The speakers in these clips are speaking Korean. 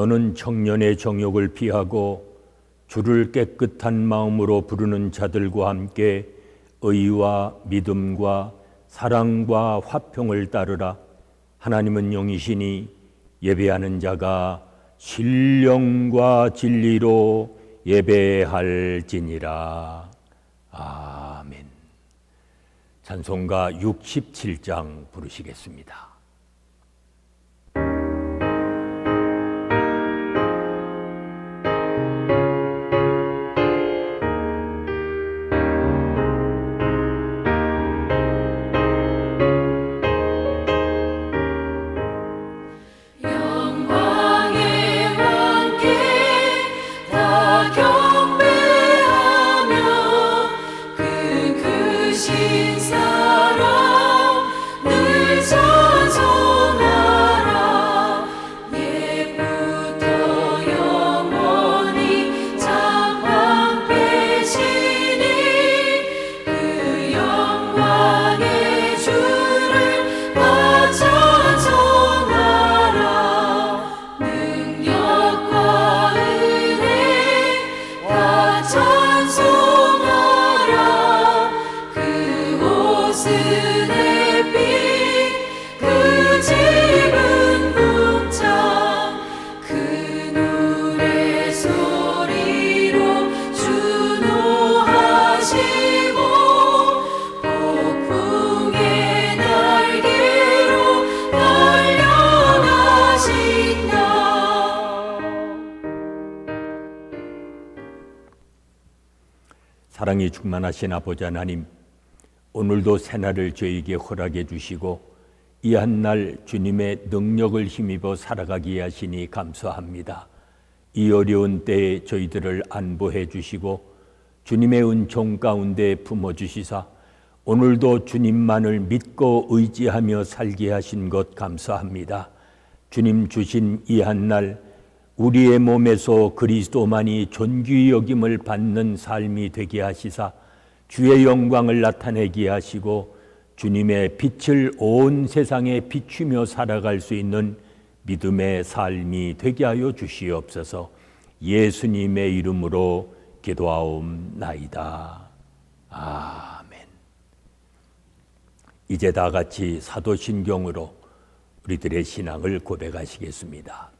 너는 청년의 정욕을 피하고 주를 깨끗한 마음으로 부르는 자들과 함께 의와 믿음과 사랑과 화평을 따르라. 하나님은 영이시니 예배하는 자가 신령과 진리로 예배할지니라. 아멘. 찬송가 67장 부르시겠습니다. 사랑이 충만하신 아버지 하나님, 오늘도 새날을 저에게 허락해 주시고 이 한 날 주님의 능력을 힘입어 살아가게 하시니 감사합니다. 이 어려운 때에 저희들을 안보해 주시고 주님의 은총 가운데 품어 주시사 오늘도 주님만을 믿고 의지하며 살게 하신 것 감사합니다. 주님 주신 이 한 날 우리의 몸에서 그리스도만이 존귀 여김을 받는 삶이 되게 하시사 주의 영광을 나타내게 하시고 주님의 빛을 온 세상에 비추며 살아갈 수 있는 믿음의 삶이 되게 하여 주시옵소서. 예수님의 이름으로 기도하옵나이다. 아멘. 이제 다 같이 사도신경으로 우리들의 신앙을 고백하시겠습니다.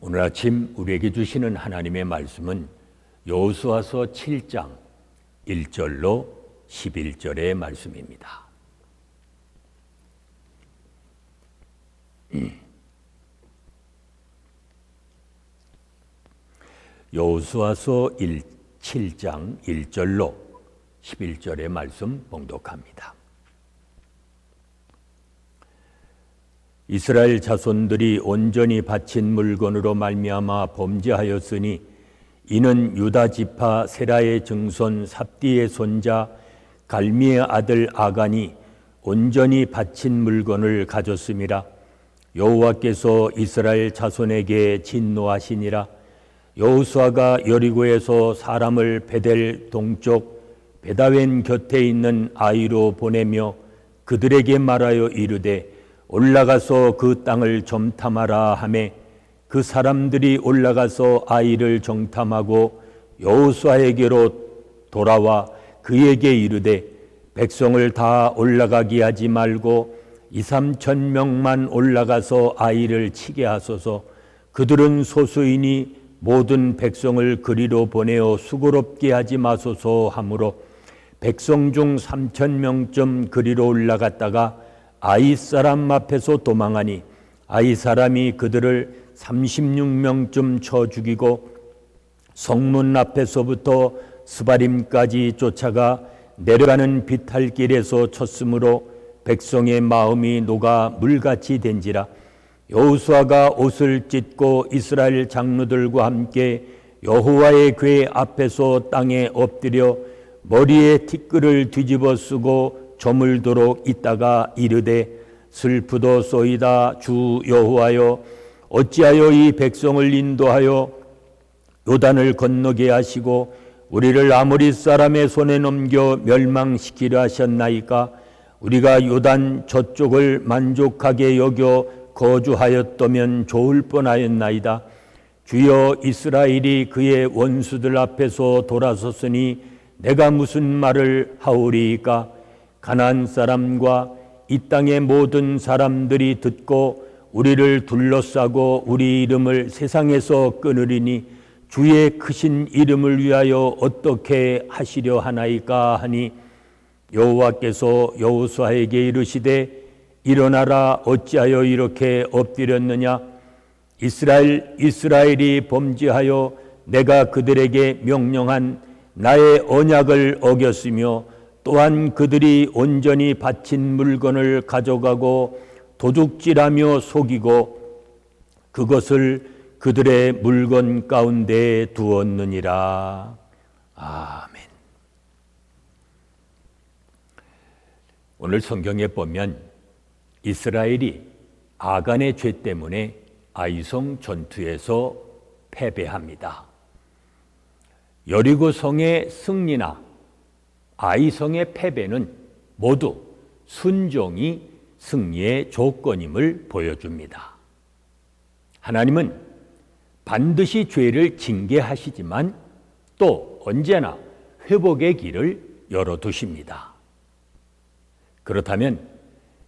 오늘 아침 우리에게 주시는 하나님의 말씀은 여호수아서 7장 1절로 11절의 말씀입니다. 여호수아서 1 7장 1절로 11절의 말씀 봉독합니다. 이스라엘 자손들이 온전히 바친 물건으로 말미암아 범죄하였으니 이는 유다 지파 세라의 증손 삽디의 손자 갈미의 아들 아간이 온전히 바친 물건을 가졌음이라. 여호와께서 이스라엘 자손에게 진노하시니라. 여호수아가 여리고에서 사람을 베델 동쪽 베다웬 곁에 있는 아이로 보내며 그들에게 말하여 이르되 올라가서 그 땅을 점탐하라 하매 그 사람들이 올라가서 아이를 정탐하고 여호수아에게로 돌아와 그에게 이르되 백성을 다 올라가게 하지 말고 이 삼천 명만 올라가서 아이를 치게 하소서. 그들은 소수이니 모든 백성을 그리로 보내어 수고롭게 하지 마소서 하므로 백성 중 삼천 명쯤 그리로 올라갔다가 아이 사람 앞에서 도망하니 아이 사람이 그들을 36명쯤 쳐 죽이고 성문 앞에서부터 스바림까지 쫓아가 내려가는 비탈길에서 쳤으므로 백성의 마음이 녹아 물같이 된지라. 여호수아가 옷을 찢고 이스라엘 장로들과 함께 여호와의 궤 앞에서 땅에 엎드려 머리에 티끌을 뒤집어 쓰고 저물도록 있다가 이르되 슬프도소이다 주 여호와여 어찌하여 이 백성을 인도하여 요단을 건너게 하시고 우리를 아무리 사람의 손에 넘겨 멸망시키려 하셨나이까? 우리가 요단 저쪽을 만족하게 여겨 거주하였다면 좋을 뻔하였나이다. 주여 이스라엘이 그의 원수들 앞에서 돌아섰으니 내가 무슨 말을 하오리이까 가나안 사람과 이 땅의 모든 사람들이 듣고 우리를 둘러싸고 우리 이름을 세상에서 끊으리니 주의 크신 이름을 위하여 어떻게 하시려 하나이까 하니 여호와께서 여호수아에게 이르시되 일어나라 어찌하여 이렇게 엎드렸느냐? 이스라엘 이스라엘이 범죄하여 내가 그들에게 명령한 나의 언약을 어겼으며 또한 그들이 온전히 바친 물건을 가져가고 도둑질하며 속이고 그것을 그들의 물건 가운데 두었느니라. 아멘. 오늘 성경에 보면 이스라엘이 아간의 죄 때문에 아이성 전투에서 패배합니다. 여리고 성의 승리나 아이성의 패배는 모두 순종이 승리의 조건임을 보여줍니다. 하나님은 반드시 죄를 징계하시지만 또 언제나 회복의 길을 열어두십니다. 그렇다면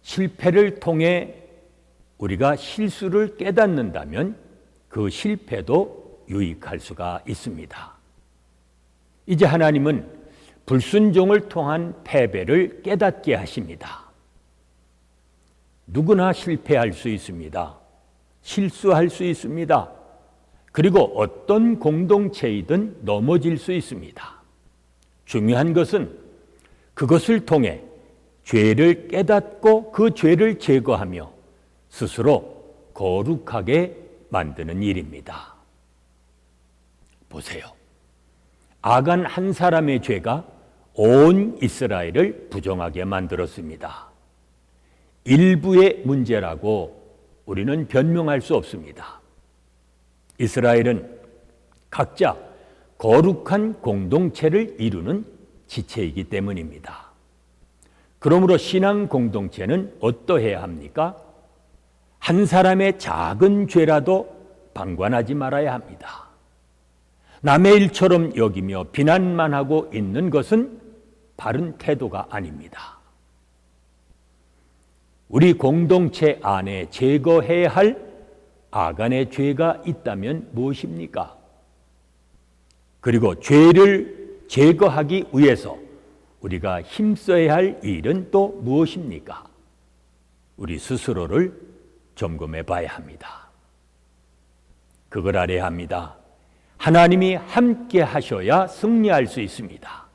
실패를 통해 우리가 실수를 깨닫는다면 그 실패도 유익할 수가 있습니다. 이제 하나님은 불순종을 통한 패배를 깨닫게 하십니다. 누구나 실패할 수 있습니다. 실수할 수 있습니다. 그리고 어떤 공동체이든 넘어질 수 있습니다. 중요한 것은 그것을 통해 죄를 깨닫고 그 죄를 제거하며 스스로 거룩하게 만드는 일입니다. 보세요. 아간 한 사람의 죄가 온 이스라엘을 부정하게 만들었습니다. 일부의 문제라고 우리는 변명할 수 없습니다. 이스라엘은 각자 거룩한 공동체를 이루는 지체이기 때문입니다. 그러므로 신앙 공동체는 어떠해야 합니까? 한 사람의 작은 죄라도 방관하지 말아야 합니다. 남의 일처럼 여기며 비난만 하고 있는 것은 바른 태도가 아닙니다. 우리 공동체 안에 제거해야 할 아간의 죄가 있다면 무엇입니까? 그리고 죄를 제거하기 위해서 우리가 힘써야 할 일은 또 무엇입니까? 우리 스스로를 점검해 봐야 합니다. 그걸 알아야 합니다. 하나님이 함께 하셔야 승리할 수 있습니다.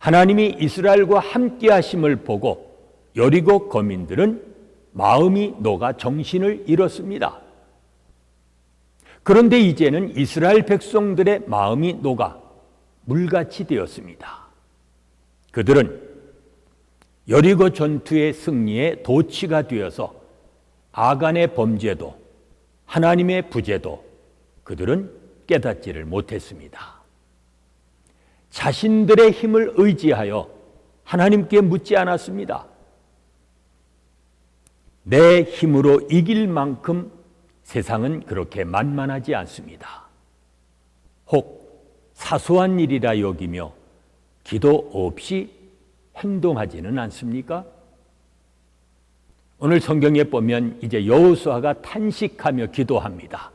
하나님이 이스라엘과 함께 하심을 보고 여리고 거민들은 마음이 녹아 정신을 잃었습니다. 그런데 이제는 이스라엘 백성들의 마음이 녹아 물같이 되었습니다. 그들은 여리고 전투의 승리에 도치가 되어서 아간의 범죄도 하나님의 부재도 그들은 깨닫지를 못했습니다. 자신들의 힘을 의지하여 하나님께 묻지 않았습니다. 내 힘으로 이길 만큼 세상은 그렇게 만만하지 않습니다. 혹 사소한 일이라 여기며 기도 없이 행동하지는 않습니까? 오늘 성경에 보면 이제 여호수아가 탄식하며 기도합니다.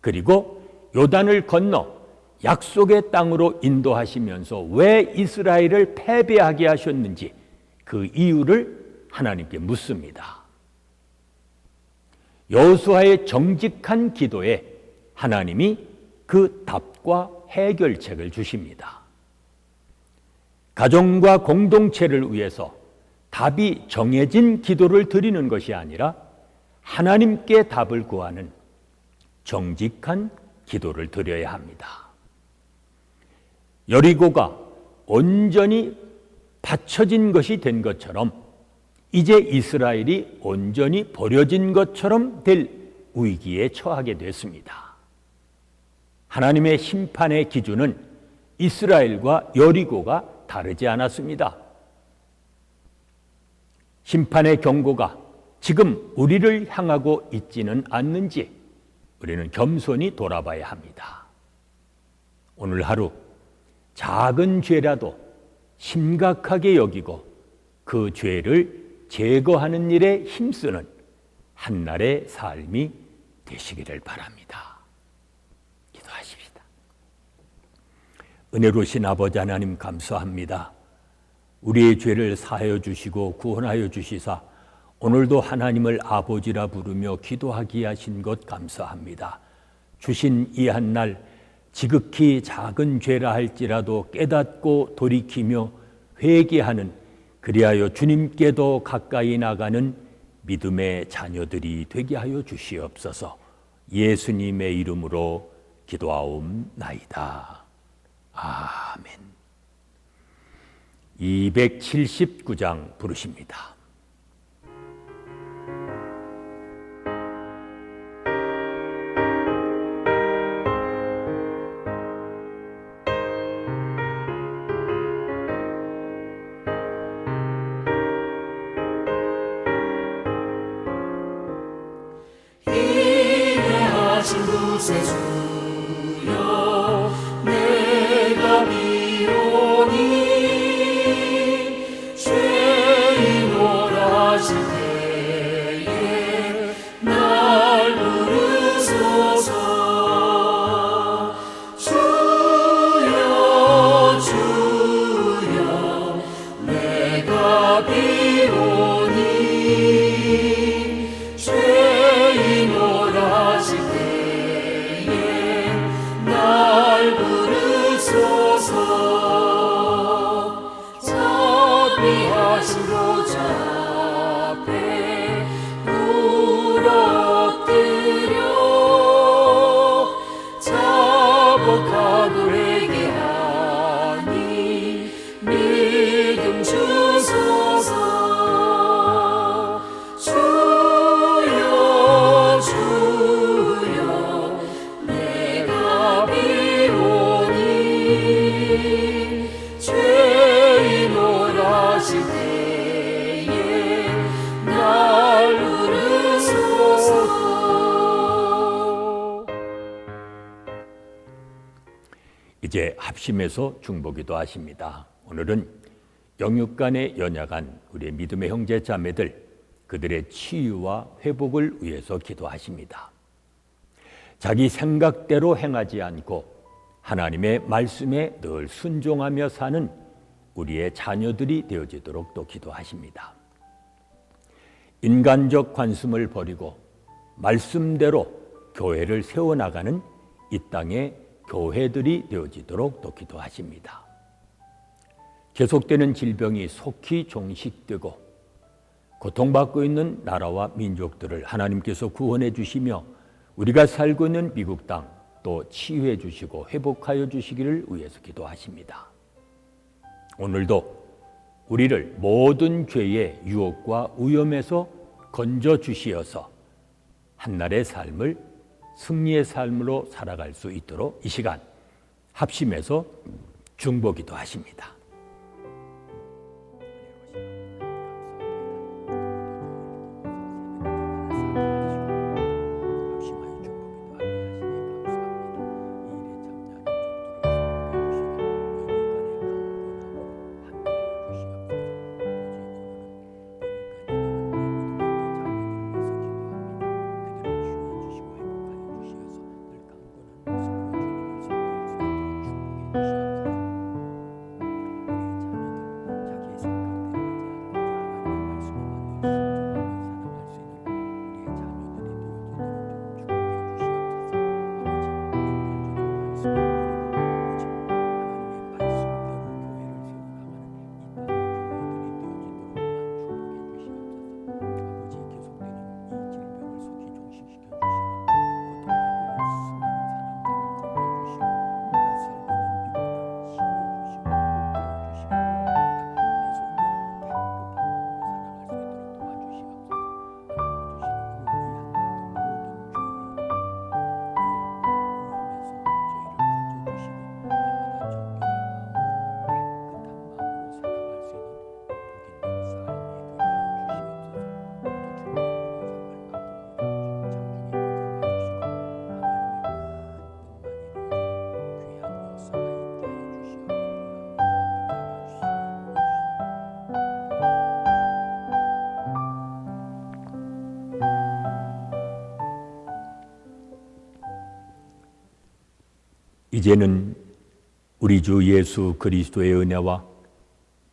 그리고 요단을 건너 약속의 땅으로 인도하시면서 왜 이스라엘을 패배하게 하셨는지 그 이유를 하나님께 묻습니다. 여호수아의 정직한 기도에 하나님이 그 답과 해결책을 주십니다. 가정과 공동체를 위해서 답이 정해진 기도를 드리는 것이 아니라 하나님께 답을 구하는 정직한 기도를 드려야 합니다. 여리고가 온전히 받쳐진 것이 된 것처럼 이제 이스라엘이 온전히 버려진 것처럼 될 위기에 처하게 됐습니다. 하나님의 심판의 기준은 이스라엘과 여리고가 다르지 않았습니다. 심판의 경고가 지금 우리를 향하고 있지는 않는지 우리는 겸손히 돌아봐야 합니다. 오늘 하루 작은 죄라도 심각하게 여기고 그 죄를 제거하는 일에 힘쓰는 한날의 삶이 되시기를 바랍니다. 기도하십시다. 은혜로신 아버지 하나님 감사합니다. 우리의 죄를 사하여 주시고 구원하여 주시사 오늘도 하나님을 아버지라 부르며 기도하게 하신 것 감사합니다. 주신 이 한 날 지극히 작은 죄라 할지라도 깨닫고 돌이키며 회개하는 그리하여 주님께도 가까이 나가는 믿음의 자녀들이 되게 하여 주시옵소서. 예수님의 이름으로 기도하옵나이다. 아멘. 279장 부르십니다. 인 이제 합심해서 중보기도 하십니다. 오늘은 영육 간에 연약한 우리의 믿음의 형제 자매들 그들의 치유와 회복을 위해서 기도하십니다. 자기 생각대로 행하지 않고 하나님의 말씀에 늘 순종하며 사는 우리의 자녀들이 되어지도록 또 기도하십니다. 인간적 관심을 버리고 말씀대로 교회를 세워나가는 이 땅의 교회들이 되어지도록 또 기도하십니다. 계속되는 질병이 속히 종식되고 고통받고 있는 나라와 민족들을 하나님께서 구원해 주시며 우리가 살고 있는 미국 땅 또 치유해 주시고 회복하여 주시기를 위해서 기도하십니다. 오늘도 우리를 모든 죄의 유혹과 위험에서 건져 주시어서 한날의 삶을 승리의 삶으로 살아갈 수 있도록 이 시간 합심해서 중보기도 하십니다. 이제는 우리 주 예수 그리스도의 은혜와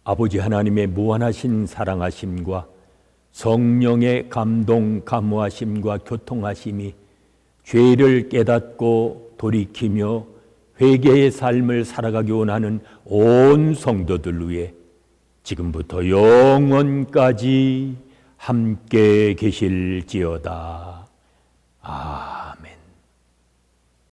아버지 하나님의 무한하신 사랑하심과 성령의 감동 감화심과 교통하심이 죄를 깨닫고 돌이키며 회개의 삶을 살아가기 원하는 온 성도들 위해 지금부터 영원까지 함께 계실지어다. 아.